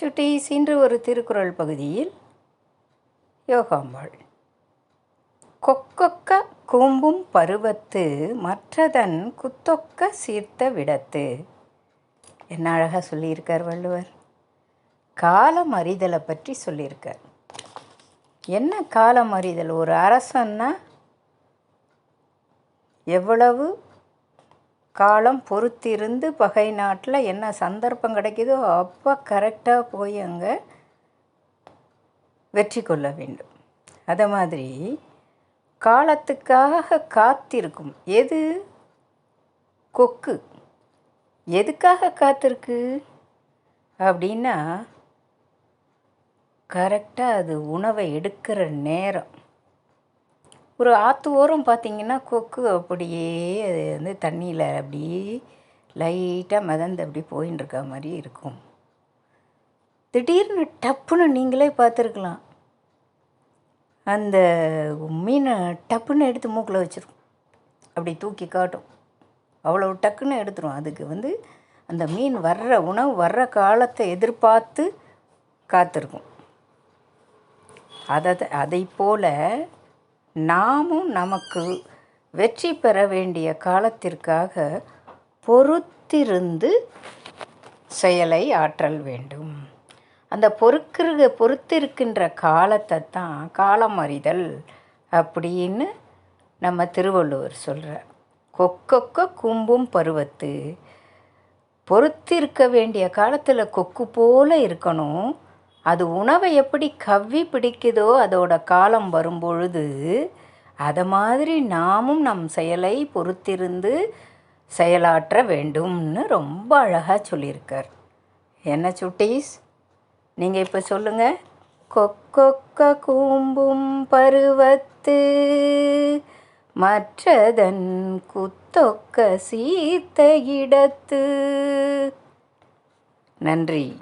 சுட்டீஸ் இன்று ஒரு திருக்குறள் பகுதியில் யோகாம்பாள். கொக்கொக்க கூம்பும் பருவத்து மற்றதன் குத்தொக்க சீர்த்த விடத்து. என்ன அழகாக சொல்லியிருக்கார் வள்ளுவர். காலம் அறிதலை பற்றி சொல்லியிருக்கார். என்ன காலம் அறிதல்? ஒரு அரசன்னா எவ்வளவு காலம் பொறுத்திருந்து பகை நாட்டில் என்ன சந்தர்ப்பம் கிடைக்குதோ அப்போ கரெக்டாக போய் அங்கே வெற்றி கொள்ள வேண்டும். அதை மாதிரி காலத்துக்காக காத்திருக்கும். எது? கொக்கு. எதுக்காக காத்திருக்கு? அப்படின்னா கரெக்டாக அது உணவை எடுக்கிற நேரம். ஒரு ஆற்று ஓரம் பார்த்தீங்கன்னா கொக்கு அப்படியே அது வந்து தண்ணியில் அப்படியே லைட்டாக மிதந்து அப்படி போயின்னு இருக்க மாதிரி இருக்கும். திடீர்னு டப்புன்னு நீங்களே பார்த்துருக்கலாம். அந்த மீனை டப்புன்னு எடுத்து மூக்கில் வச்சிரும். அப்படி தூக்கி காட்டும். அவ்வளோ டக்குன்னு எடுத்துரும். அதுக்கு வந்து அந்த மீன் வர்ற உணவு வர்ற காலத்தை எதிர்பார்த்து காத்திருக்கும். அதை அதை போல் நாமும் நமக்கு வெற்றி பெற வேண்டிய காலத்திற்காக பொறுத்திருந்து செயலை ஆற்றல் வேண்டும். அந்த பொறுக்கிற பொறுத்திருக்கின்ற காலத்தை தான் காலம் அறிதல் அப்படின்னு நம்ம திருவள்ளுவர் சொல்கிறார் கொக்கொக்க கும்பும் பருவத்து. பொறுத்திருக்க வேண்டிய காலத்தில் கொக்கு போல இருக்கணும். அது உணவை எப்படி கவ்வி பிடிக்குதோ அதோட காலம் வரும்பொழுது அதை மாதிரி நாமும் நம் செயலை பொறுத்திருந்து செயலாற்ற வேண்டும்னு ரொம்ப அழகாக சொல்லியிருக்கார். என்ன சுட்டீஸ்? நீங்கள் இப்போ சொல்லுங்கள் கொக்கொக்க கூம்பும் பருவத்து மற்றதன் குத்தொக்க சீத்த இடத்து. நன்றி.